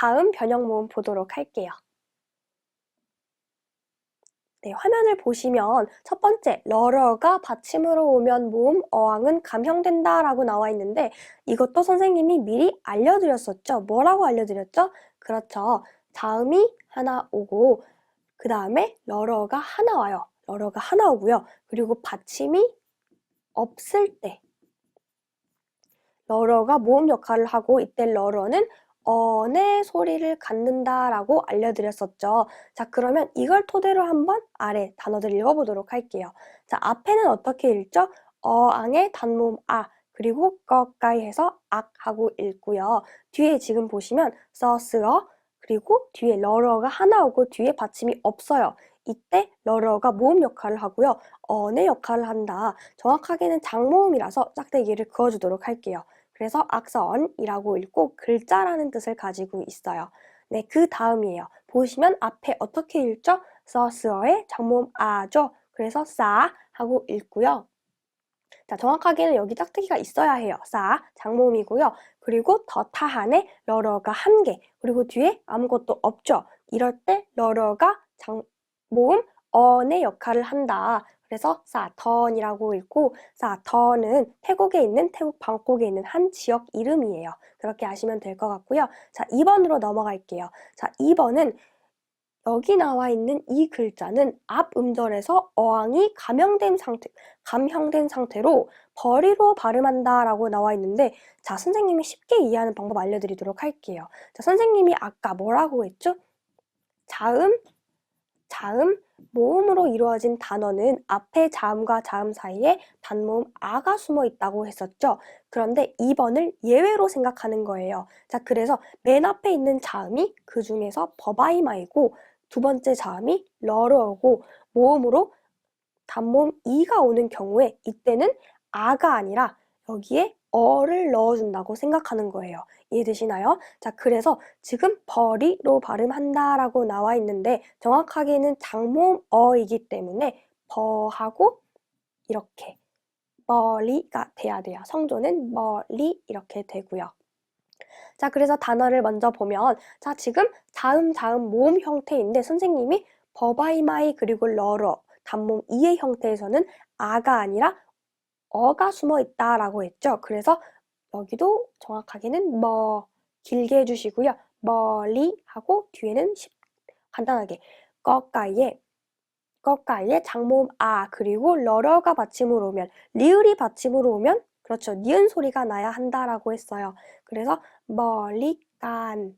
다음 변형 모음 보도록 할게요. 네, 화면을 보시면 첫 번째 러러가 받침으로 오면 모음 어항은 감형된다 라고 나와 있는데 이것도 선생님이 미리 알려드렸었죠. 뭐라고 알려드렸죠? 그렇죠. 자음이 하나 오고 그 다음에 러러가 하나 와요. 러러가 하나 오고요. 그리고 받침이 없을 때 러러가 모음 역할을 하고 이때 러러는 어의 소리를 갖는다라고 알려드렸었죠. 자, 그러면 이걸 토대로 한번 아래 단어들 읽어보도록 할게요. 자, 앞에는 어떻게 읽죠? 어앙의 단모음 아, 그리고 꺼까이 해서 악 하고 읽고요. 뒤에 지금 보시면 써스어, 그리고 뒤에 러러가 하나 오고 뒤에 받침이 없어요. 이때 러러가 모음 역할을 하고요. 어의 역할을 한다. 정확하게는 장모음이라서 짝대기를 그어주도록 할게요. 그래서 악선이라고 읽고 글자라는 뜻을 가지고 있어요. 네, 그 다음이에요. 보시면 앞에 어떻게 읽죠? 서스어의 장모음 아죠. 그래서 싸 하고 읽고요. 자, 정확하게는 여기 짝대기가 있어야 해요. 싸, 장모음이고요. 그리고 더 타한에 러러가 한 개, 그리고 뒤에 아무것도 없죠. 이럴 때 러러가 장모음 언의 역할을 한다. 그래서 사턴이라고 읽고 사턴은 태국에 있는 태국 방콕에 있는 한 지역 이름이에요. 그렇게 아시면 될 것 같고요. 자, 2번으로 넘어갈게요. 자, 2번은 여기 나와 있는 이 글자는 앞 음절에서 어항이 감형된 상태, 감형된 상태로 버리로 발음한다 라고 나와 있는데 자, 선생님이 쉽게 이해하는 방법 알려드리도록 할게요. 자, 선생님이 아까 뭐라고 했죠? 자음, 자음, 모음으로 이루어진 단어는 앞에 자음과 자음 사이에 단모음 아가 숨어 있다고 했었죠. 그런데 2번을 예외로 생각하는 거예요. 자, 그래서 맨 앞에 있는 자음이 그 중에서 버바이마이고 두 번째 자음이 러러고 모음으로 단모음 이가 오는 경우에 이때는 아가 아니라 여기에 어를 넣어준다고 생각하는 거예요. 이해되시나요? 자, 그래서 지금 버리로 발음한다라고 나와 있는데 정확하게는 장모음 어이기 때문에 버하고 이렇게 머리가 돼야 돼요. 성조는 머리 이렇게 되고요. 자, 그래서 단어를 먼저 보면 자, 지금 자음, 자음, 모음 형태인데 선생님이 버바이마이 그리고 러러 단모음 이의 형태에서는 아가 아니라 어가 숨어 있다라고 했죠. 그래서 여기도 정확하게는 뭐 길게 해주시고요. 멀리 하고 뒤에는 간단하게 꺾가이에 꺾가이에 장모음 아 그리고 러러가 받침으로 오면 리을이 받침으로 오면 그렇죠. 니은 소리가 나야 한다라고 했어요. 그래서 멀리 간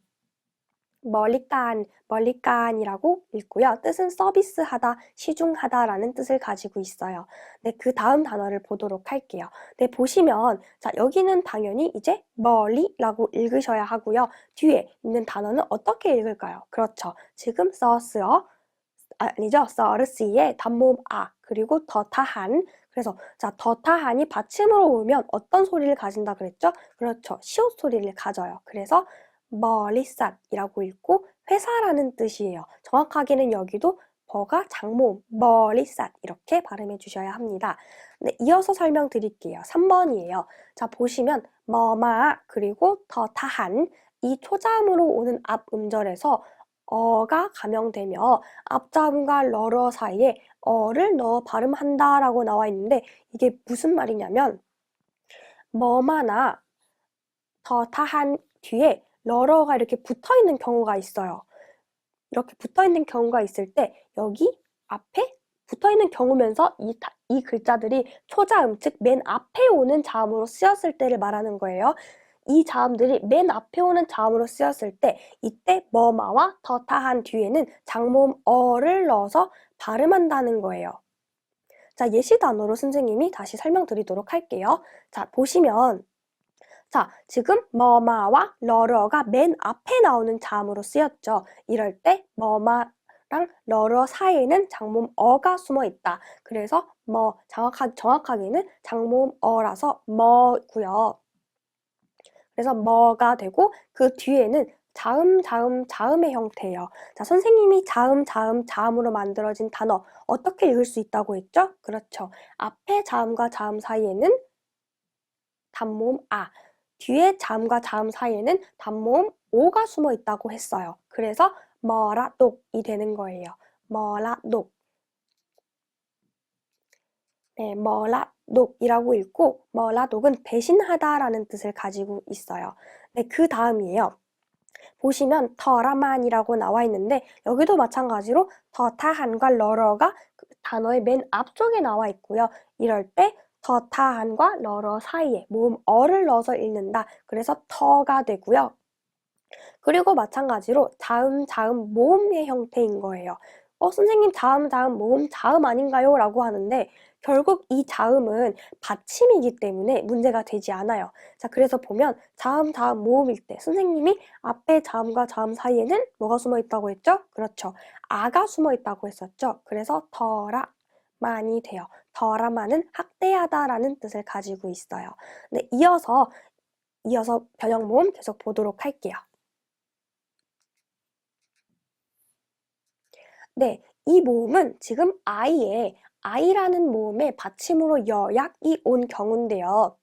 멀리깐, 멀리깐이라고 읽고요. 뜻은 서비스하다, 시중하다라는 뜻을 가지고 있어요. 네, 그 다음 단어를 보도록 할게요. 네, 보시면 자 여기는 당연히 이제 멀리라고 읽으셔야 하고요. 뒤에 있는 단어는 어떻게 읽을까요? 그렇죠. 지금 서스어 아니죠. 서르시의 단모음 아 그리고 더 타한 그래서 자 더 타한이 받침으로 오면 어떤 소리를 가진다 그랬죠? 그렇죠. 시옷 소리를 가져요. 그래서 머리삿이라고 읽고 회사라는 뜻이에요. 정확하게는 여기도 버가 장모음, 머리삿 이렇게 발음해 주셔야 합니다. 네, 이어서 설명드릴게요. 3번이에요. 자, 보시면 머마 그리고 더 타한 이 초자음으로 오는 앞 음절에서 어가 감형되며 앞자음과 러러 사이에 어를 넣어 발음한다라고 나와 있는데 이게 무슨 말이냐면 머마나 더 타한 뒤에 러러가 이렇게 붙어 있는 경우가 있어요. 이렇게 붙어 있는 경우가 있을 때 여기 앞에 붙어 있는 경우면서 이, 이 글자들이 초자음, 즉 맨 앞에 오는 자음으로 쓰였을 때를 말하는 거예요. 이 자음들이 맨 앞에 오는 자음으로 쓰였을 때 이때 뭐마와 더타한 뒤에는 장모음 어를 넣어서 발음한다는 거예요. 자, 예시 단어로 선생님이 다시 설명드리도록 할게요. 자, 보시면 자, 지금 머마와 러러가 맨 앞에 나오는 자음으로 쓰였죠. 이럴 때 머마 랑 러러 사이에는 장모음 어가 숨어 있다. 그래서 뭐 정확하, 정확하게는 장모음 어라서 뭐고요. 그래서 뭐가 되고 그 뒤에는 자음, 자음, 자음의 형태예요. 자, 선생님이 자음, 자음, 자음으로 만들어진 단어 어떻게 읽을 수 있다고 했죠? 그렇죠. 앞에 자음과 자음 사이에는 단모음 아, 뒤에 자음과 자음 사이에는 단모음 오가 숨어 있다고 했어요. 그래서 머라독이 되는 거예요. 머라독. 네, 머라독이라고 읽고 머라독은 배신하다라는 뜻을 가지고 있어요. 네, 그 다음이에요. 보시면 더라만이라고 나와 있는데 여기도 마찬가지로 더 타한과 러러가 그 단어의 맨 앞쪽에 나와 있고요. 이럴 때 더 타한과 러러 사이에 모음 어를 넣어서 읽는다. 그래서 터가 되고요. 그리고 마찬가지로 자음, 자음, 모음의 형태인 거예요. 어, 선생님 자음, 자음, 모음, 자음 아닌가요? 라고 하는데 결국 이 자음은 받침이기 때문에 문제가 되지 않아요. 자, 그래서 보면 자음, 자음, 모음일 때 선생님이 앞에 자음과 자음 사이에는 뭐가 숨어 있다고 했죠? 그렇죠. 아가 숨어 있다고 했었죠. 그래서 더라 많이 돼요. 더라만은 학대하다라는 뜻을 가지고 있어요. 네, 이어서 이어서 변형 모음 계속 보도록 할게요. 네, 이 모음은 지금 아이의 아이라는 모음의 받침으로 여약이 온 경우인데요.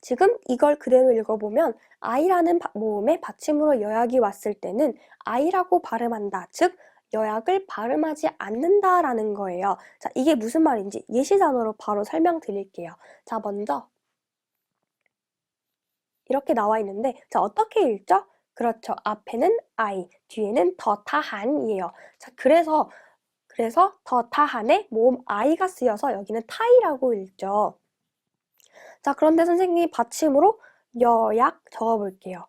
지금 이걸 그대로 읽어보면 아이라는 모음의 받침으로 여약이 왔을 때는 아이라고 발음한다. 즉, 여약을 발음하지 않는다라는 거예요. 자, 이게 무슨 말인지 예시 단어로 바로 설명드릴게요. 자, 먼저 이렇게 나와 있는데 자, 어떻게 읽죠? 그렇죠. 앞에는 I, 뒤에는 더 타한이에요. 자, 그래서 그래서 더 타한에 모음 I가 쓰여서 여기는 타이라고 읽죠. 자, 그런데 선생님이 받침으로 여약 적어볼게요.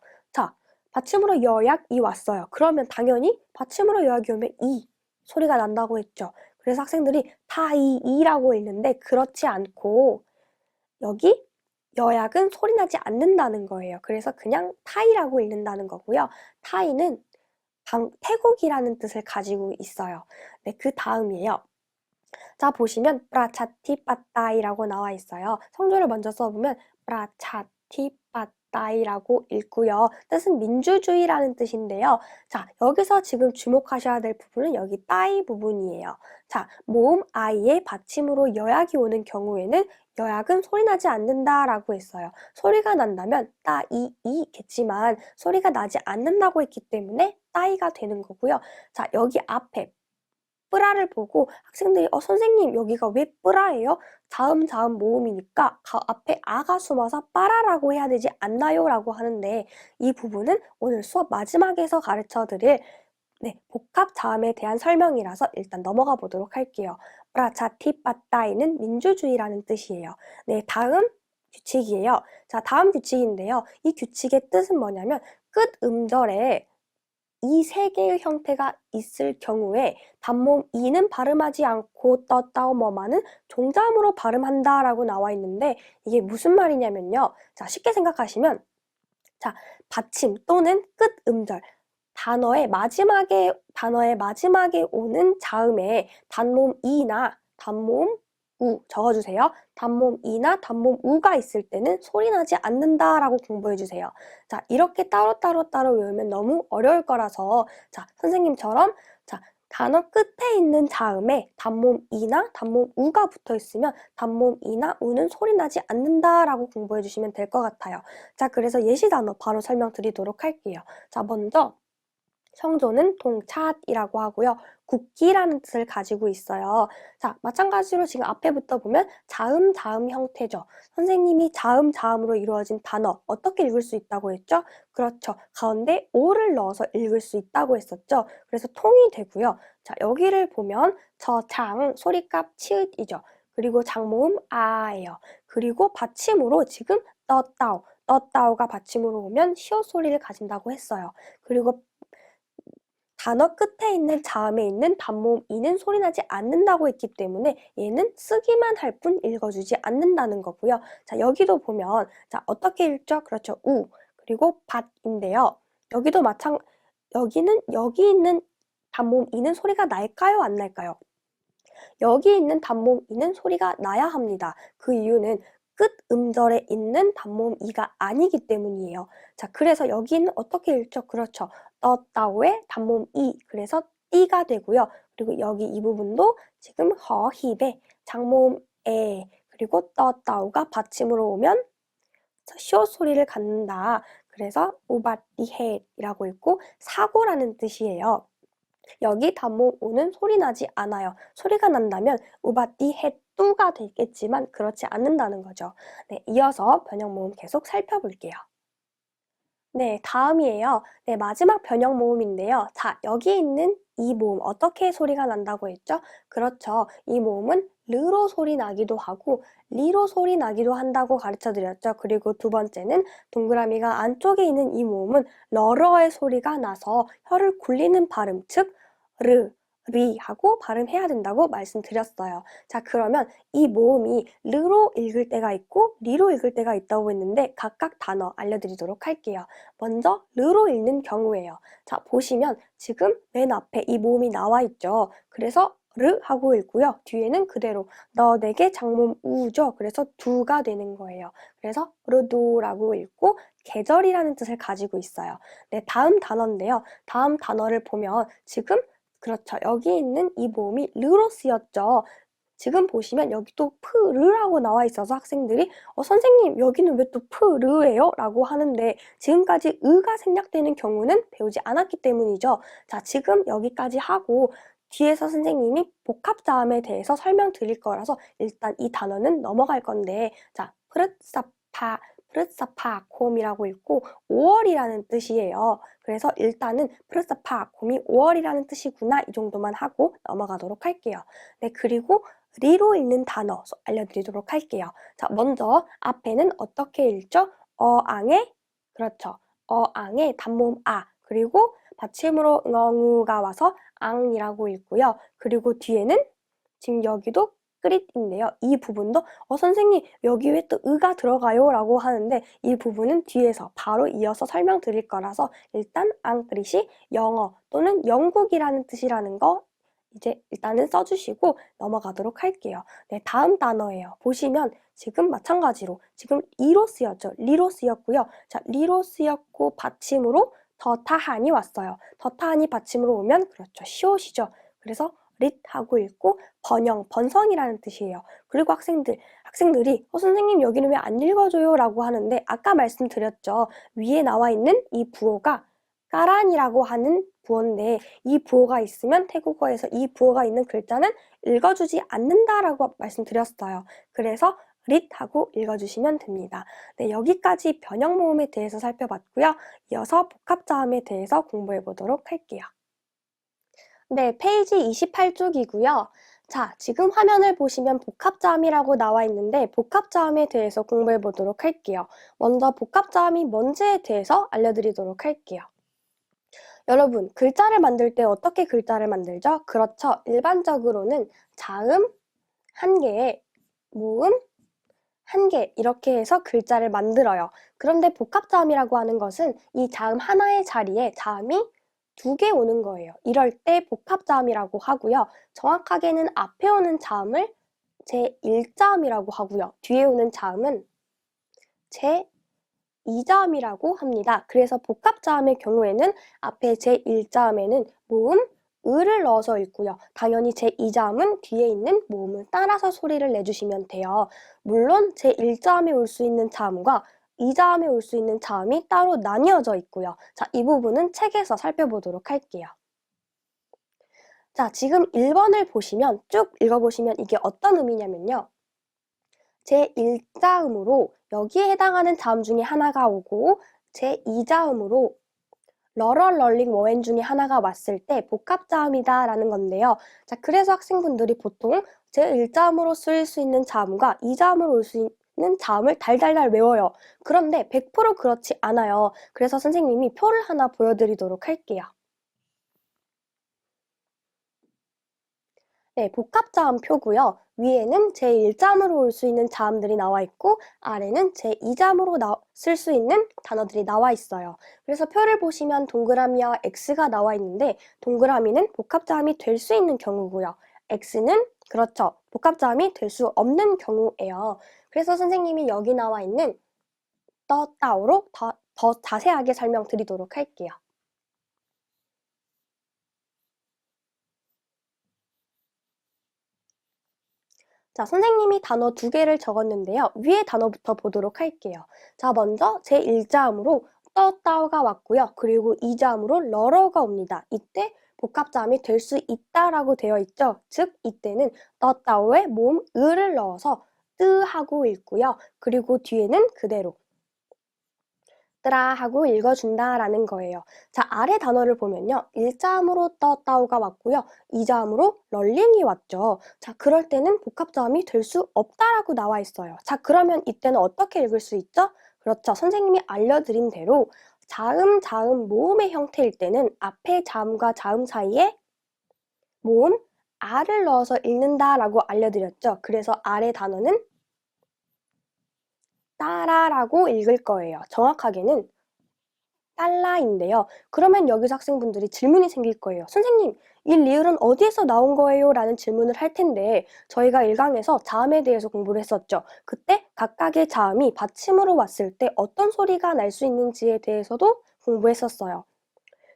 자, 받침으로 여약이 왔어요. 그러면 당연히 받침으로 여약이 오면 이 소리가 난다고 했죠. 그래서 학생들이 타이이라고 읽는데 그렇지 않고 여기 여약은 소리 나지 않는다는 거예요. 그래서 그냥 타이라고 읽는다는 거고요. 타이는 방, 태국이라는 뜻을 가지고 있어요. 네, 그 다음이에요. 자, 보시면 프라차티 빠따이라고 나와 있어요. 성조를 먼저 써보면 프라차티 빠따이라고 읽고요. 뜻은 민주주의라는 뜻인데요. 자, 여기서 지금 주목하셔야 될 부분은 여기 따이 부분이에요. 자, 모음 아이의 받침으로 여약이 오는 경우에는 여약은 소리 나지 않는다라고 했어요. 소리가 난다면 따이 이겠지만 소리가 나지 않는다고 했기 때문에 따이가 되는 거고요. 자, 여기 앞에 뿌라를 보고 학생들이 어 선생님 여기가 왜 뿌라예요? 자음 자음 모음이니까 가, 앞에 아가 숨어서 빠라라고 해야 되지 않나요? 라고 하는데 이 부분은 오늘 수업 마지막에서 가르쳐 드릴 네, 복합 자음에 대한 설명이라서 일단 넘어가 보도록 할게요. 브라차티 빠따이는 민주주의라는 뜻이에요. 네, 다음 규칙이에요. 자, 다음 규칙인데요. 이 규칙의 뜻은 뭐냐면 끝 음절에 이 세 개의 형태가 있을 경우에 단모음 이는 발음하지 않고 떴다오 뭐마는 종자음으로 발음한다 라고 나와 있는데 이게 무슨 말이냐면요. 자, 쉽게 생각하시면 자, 받침 또는 끝 음절 단어의 마지막에 단어의 마지막에 오는 자음에 단모음 이나 단모음 우 적어주세요. 단모음 이나 단모음 우가 있을 때는 소리 나지 않는다라고 공부해주세요. 자 이렇게 따로 따로 따로 외우면 너무 어려울 거라서 자 선생님처럼 자 단어 끝에 있는 자음에 단모음 이나 단모음 우가 붙어 있으면 단모음 이나 우는 소리 나지 않는다라고 공부해 주시면 될 것 같아요. 자, 그래서 예시 단어 바로 설명드리도록 할게요. 자, 먼저 성조는 동찻이라고 하고요. 국기라는 뜻을 가지고 있어요. 자, 마찬가지로 지금 앞에부터 보면 자음, 자음 형태죠. 선생님이 자음, 자음으로 이루어진 단어 어떻게 읽을 수 있다고 했죠? 그렇죠. 가운데 오를 넣어서 읽을 수 있다고 했었죠. 그래서 통이 되고요. 자, 여기를 보면 저 장, 소리값 치읓이죠. 그리고 장모음 아예요. 그리고 받침으로 지금 떴다오, 떴다오가 받침으로 오면 시옷 소리를 가진다고 했어요. 그리고 단어 끝에 있는 자음에 있는 단모음 이는 소리 나지 않는다고 했기 때문에 얘는 쓰기만 할 뿐 읽어주지 않는다는 거고요. 자, 여기도 보면 자, 어떻게 읽죠? 그렇죠. 우 그리고 밭인데요. 여기도 마찬 여기는 여기 있는 단모음 이는 소리가 날까요? 안 날까요? 여기 있는 단모음 이는 소리가 나야 합니다. 그 이유는 끝 음절에 있는 단모음 이가 아니기 때문이에요. 자, 그래서 여기는 어떻게 읽죠? 그렇죠. 떴다오의 단모음 이, 그래서 띠가 되고요. 그리고 여기 이 부분도 지금 허힙에 장모음 에, 그리고 떴다오가 받침으로 오면 쇼 소리를 갖는다. 그래서 우바디헷이라고 읽고 사고라는 뜻이에요. 여기 단모 오는 소리 나지 않아요. 소리가 난다면 우바디헷뚜가 되겠지만 그렇지 않는다는 거죠. 네, 이어서 변형 모음 계속 살펴볼게요. 네, 다음이에요. 네, 마지막 변형 모음인데요. 자, 여기 있는 이 모음 어떻게 소리가 난다고 했죠? 그렇죠. 이 모음은 르로 소리 나기도 하고 리로 소리 나기도 한다고 가르쳐 드렸죠. 그리고 두 번째는 동그라미가 안쪽에 있는 이 모음은 러러의 소리가 나서 혀를 굴리는 발음, 즉 르, 리 하고 발음해야 된다고 말씀드렸어요. 자, 그러면 이 모음이 르로 읽을 때가 있고 리로 읽을 때가 있다고 했는데 각각 단어 알려드리도록 할게요. 먼저 르로 읽는 경우에요. 자, 보시면 지금 맨 앞에 이 모음이 나와 있죠. 그래서 르 하고 읽고요. 뒤에는 그대로 너 내게 장몸 우죠. 그래서 두가 되는 거예요. 그래서 르두라고 읽고 계절이라는 뜻을 가지고 있어요. 네, 다음 단어인데요. 다음 단어를 보면 지금 그렇죠. 여기 있는 이 모음이 르로 쓰였죠. 지금 보시면 여기 또 프르라고 나와 있어서 학생들이 어, 선생님 여기는 왜또 프르예요? 라고 하는데 지금까지 의가 생략되는 경우는 배우지 않았기 때문이죠. 자 지금 여기까지 하고 뒤에서 선생님이 복합자음에 대해서 설명드릴 거라서 일단 이 단어는 넘어갈 건데 자 프르사파 프르사파 곰이라고 읽고 5월이라는 뜻이에요. 그래서 일단은 프르사파 곰이 5월이라는 뜻이구나 이 정도만 하고 넘어가도록 할게요. 네 그리고 리로 읽는 단어 알려드리도록 할게요. 자 먼저 앞에는 어떻게 읽죠? 어앙에 그렇죠. 어앙에 단모음 아 그리고 받침으로 응어우가 와서 앙이라고 읽고요. 그리고 뒤에는 지금 여기도 끄릿인데요. 이 부분도 어 선생님 여기 왜 또 의가 들어가요? 라고 하는데 이 부분은 뒤에서 바로 이어서 설명드릴 거라서 일단 앙그릿이 영어 또는 영국이라는 뜻이라는 거 이제 일단은 써주시고 넘어가도록 할게요. 네, 다음 단어예요. 보시면 지금 마찬가지로 지금 리로 쓰였죠. 리로 쓰였고요. 자, 리로 쓰였고 받침으로 더타한이 왔어요. 더타한이 받침으로 오면 그렇죠. 시옷이죠. 그래서 릿하고 읽고 번영, 번성이라는 뜻이에요. 그리고 학생들, 학생들이 어, 선생님 여기는 왜 안 읽어줘요? 라고 하는데 아까 말씀드렸죠. 위에 나와 있는 이 부호가 까란이라고 하는 부호인데 이 부호가 있으면 태국어에서 이 부호가 있는 글자는 읽어주지 않는다라고 말씀드렸어요. 그래서 릿하고 읽어주시면 됩니다. 네, 여기까지 변형 모음에 대해서 살펴봤고요. 이어서 복합자음에 대해서 공부해 보도록 할게요. 네, 페이지 28쪽이고요. 자, 지금 화면을 보시면 복합자음이라고 나와 있는데 복합자음에 대해서 공부해 보도록 할게요. 먼저 복합자음이 뭔지에 대해서 알려드리도록 할게요. 여러분, 글자를 만들 때 어떻게 글자를 만들죠? 그렇죠. 일반적으로는 자음 한 개에 모음 한 개 이렇게 해서 글자를 만들어요. 그런데 복합자음이라고 하는 것은 이 자음 하나의 자리에 자음이 두 개 오는 거예요. 이럴 때 복합자음이라고 하고요. 정확하게는 앞에 오는 자음을 제1자음이라고 하고요. 뒤에 오는 자음은 제2자음이라고 합니다. 그래서 복합자음의 경우에는 앞에 제1자음에는 모음, 을을 넣어서 읽고요. 당연히 제2자음은 뒤에 있는 모음을 따라서 소리를 내주시면 돼요. 물론 제1자음에 올 수 있는 자음과 2자음에 올수 있는 자음이 따로 나뉘어져 있고요. 자, 이 부분은 책에서 살펴보도록 할게요. 자, 지금 1번을 보시면 쭉 읽어보시면 이게 어떤 의미냐면요. 제1자음으로 여기에 해당하는 자음 중에 하나가 오고 제2자음으로 러럴 럴링 워엔 중에 하나가 왔을 때 복합자음이다 라는 건데요. 자, 그래서 학생분들이 보통 제1자음으로 쓰일 수 있는 자음과 2자음으로 올수있 는 자음을 달달달 외워요. 그런데 100% 그렇지 않아요. 그래서 선생님이 표를 하나 보여드리도록 할게요. 네, 복합자음 표고요. 위에는 제1자음으로 올 수 있는 자음들이 나와 있고 아래는 제2자음으로 쓸 수 있는 단어들이 나와 있어요. 그래서 표를 보시면 동그라미와 X가 나와 있는데 동그라미는 복합자음이 될 수 있는 경우고요. X는 그렇죠. 복합자음이 될 수 없는 경우예요. 그래서 선생님이 여기 나와 있는 떠따오로 더, 더 자세하게 설명드리도록 할게요. 자, 선생님이 단어 두 개를 적었는데요. 위에 단어부터 보도록 할게요. 자, 먼저 제1자음으로 떠 따오가 왔고요. 그리고 이 자음으로 러러가 옵니다. 이때 복합자음이 될 수 있다라고 되어 있죠. 즉 이때는 떠 따오에 모음 을을 넣어서 뜨 하고 읽고요. 그리고 뒤에는 그대로 뜨라 하고 읽어준다라는 거예요. 자, 아래 단어를 보면요. 1자음으로 떠따오가 왔고요. 2자음으로 럴링이 왔죠. 자, 그럴 때는 복합자음이 될 수 없다라고 나와 있어요. 자, 그러면 이때는 어떻게 읽을 수 있죠? 그렇죠. 선생님이 알려드린 대로 자음, 자음, 모음의 형태일 때는 앞에 자음과 자음 사이에 모음, 아를 넣어서 읽는다라고 알려드렸죠. 그래서 아래 단어는 따라라고 읽을 거예요. 정확하게는 달라인데요. 그러면 여기서 학생분들이 질문이 생길 거예요. 선생님, 이 리을은 어디에서 나온 거예요? 라는 질문을 할 텐데 저희가 1강에서 자음에 대해서 공부를 했었죠. 그때 각각의 자음이 받침으로 왔을 때 어떤 소리가 날 수 있는지에 대해서도 공부했었어요.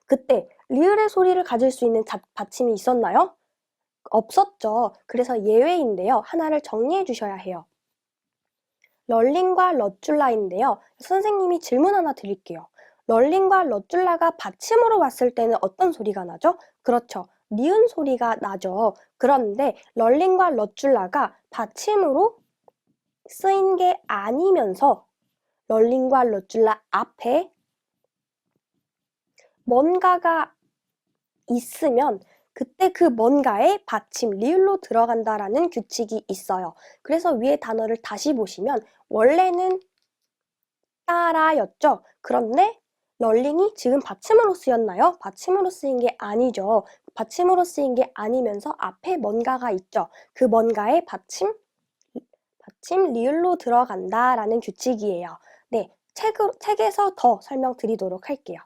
그때 리을의 소리를 가질 수 있는 자, 받침이 있었나요? 없었죠. 그래서 예외인데요. 하나를 정리해 주셔야 해요. 럴링과 러줄라인데요. 선생님이 질문 하나 드릴게요. 럴링과 러줄라가 받침으로 왔을 때는 어떤 소리가 나죠? 그렇죠. 니은 소리가 나죠. 그런데 럴링과 러줄라가 받침으로 쓰인 게 아니면서 럴링과 러줄라 앞에 뭔가가 있으면 그때 그 뭔가에 받침 리을로 들어간다라는 규칙이 있어요. 그래서 위에 단어를 다시 보시면 원래는 따라였죠. 그런데 럴링이 지금 받침으로 쓰였나요? 받침으로 쓰인 게 아니죠. 받침으로 쓰인 게 아니면서 앞에 뭔가가 있죠. 그 뭔가에 받침 받침 리을로 들어간다라는 규칙이에요. 네, 책, 책에서 더 설명드리도록 할게요.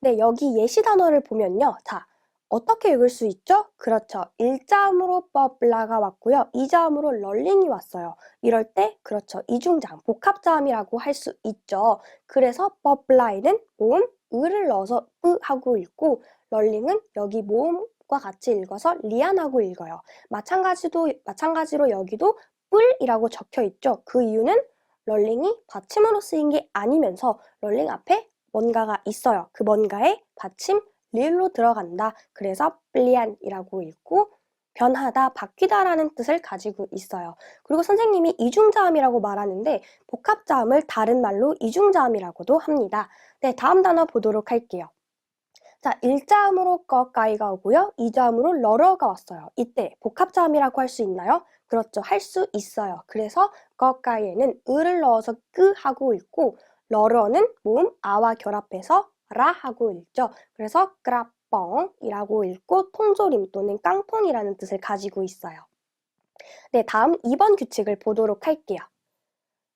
네, 여기 예시 단어를 보면요. 자, 어떻게 읽을 수 있죠? 그렇죠. 1자음으로 버블라가 왔고요. 2자음으로 럴링이 왔어요. 이럴 때 그렇죠. 이중자음, 복합자음이라고 할 수 있죠. 그래서 버블라에는 모음, 을을 넣어서 으 하고 읽고 럴링은 여기 모음과 같이 읽어서 리안하고 읽어요. 마찬가지도, 마찬가지로 여기도 뿔이라고 적혀 있죠. 그 이유는 럴링이 받침으로 쓰인 게 아니면서 럴링 앞에 뭔가가 있어요. 그 뭔가에 받침 릴로 들어간다. 그래서 플리안이라고 읽고 변하다, 바뀌다라는 뜻을 가지고 있어요. 그리고 선생님이 이중자음이라고 말하는데 복합자음을 다른 말로 이중자음이라고도 합니다. 네, 다음 단어 보도록 할게요. 자, 1자음으로 꺼까이가 오고요. 2자음으로 러러가 왔어요. 이때 복합자음이라고 할 수 있나요? 그렇죠. 할 수 있어요. 그래서 꺼까이에는 을을 넣어서 끄 하고 읽고 러러는 모음 아와 결합해서 라 하고 읽죠. 그래서 그라뻥이라고 읽고 통조림 또는 깡통이라는 뜻을 가지고 있어요. 네, 다음 2번 규칙을 보도록 할게요.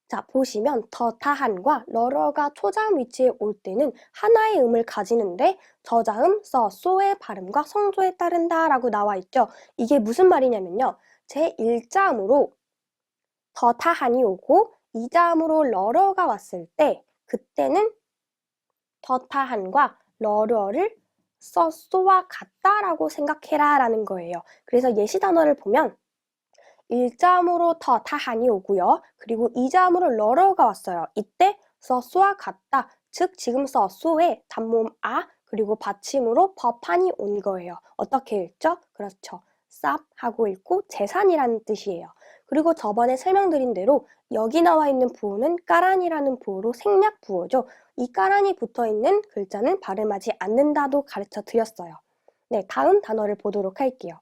자, 보시면 더 타한과 러러가 초자음 위치에 올 때는 하나의 음을 가지는데 저자음, 써, 소의 발음과 성조에 따른다 라고 나와 있죠. 이게 무슨 말이냐면요. 제 1자음으로 더 타한이 오고 2자음으로 러러가 왔을 때 그때는 더타한과 러러를 써소와 같다라고 생각해라 라는 거예요. 그래서 예시 단어를 보면 1자음으로 더 타한이 오고요. 그리고 2자음으로 러러가 왔어요. 이때 써소와 같다. 즉 지금 써소에 단모음 아 그리고 받침으로 법한이 온 거예요. 어떻게 읽죠? 그렇죠. 쌉 하고 읽고 재산이라는 뜻이에요. 그리고 저번에 설명드린 대로 여기 나와 있는 부호는 까란이라는 부호로 생략 부호죠. 이 까란이 붙어 있는 글자는 발음하지 않는다도 가르쳐 드렸어요. 네, 다음 단어를 보도록 할게요.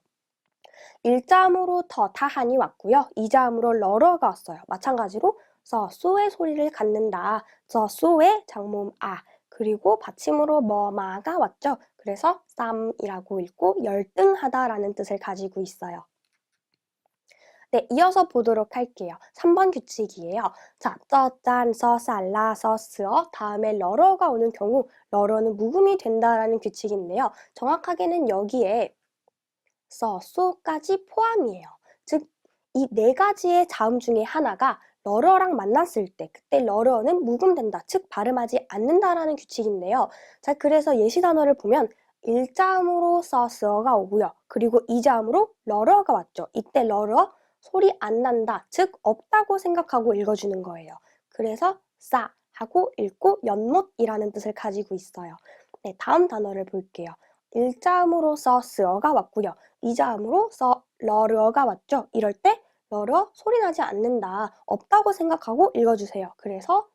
1자음으로 더 타한이 왔고요. 2자음으로 러러가 왔어요. 마찬가지로 서 소의 소리를 갖는다. 저 소의 장모음 아 그리고 받침으로 뭐마가 왔죠. 그래서 쌈이라고 읽고 열등하다라는 뜻을 가지고 있어요. 네, 이어서 보도록 할게요. 3번 규칙이에요. 자, 쩌, 짠, 서, 살라, 서, 스어 다음에 러러가 오는 경우 러러는 묵음이 된다라는 규칙인데요. 정확하게는 여기에 서, 소까지 포함이에요. 즉, 이 네 가지의 자음 중에 하나가 러러랑 만났을 때 그때 러러는 묵음된다. 즉 발음하지 않는다라는 규칙인데요. 자, 그래서 예시 단어를 보면 1자음으로 써스어가 오고요. 그리고 2자음으로 러러가 왔죠. 이때 러러 소리 안 난다. 즉 없다고 생각하고 읽어주는 거예요. 그래서 싸 하고 읽고 연못이라는 뜻을 가지고 있어요. 네, 다음 단어를 볼게요. 일자음으로써 스어가 왔고요. 이자음으로써 러르어가 왔죠. 이럴 때 러르어 소리 나지 않는다. 없다고 생각하고 읽어주세요. 그래서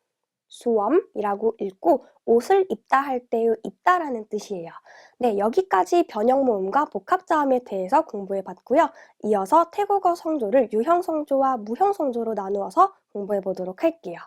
수엄이라고 읽고 옷을 입다 할 때의 입다라는 뜻이에요. 네, 여기까지 변형 모음과 복합 자음에 대해서 공부해 봤고요. 이어서 태국어 성조를 유형 성조와 무형 성조로 나누어서 공부해 보도록 할게요.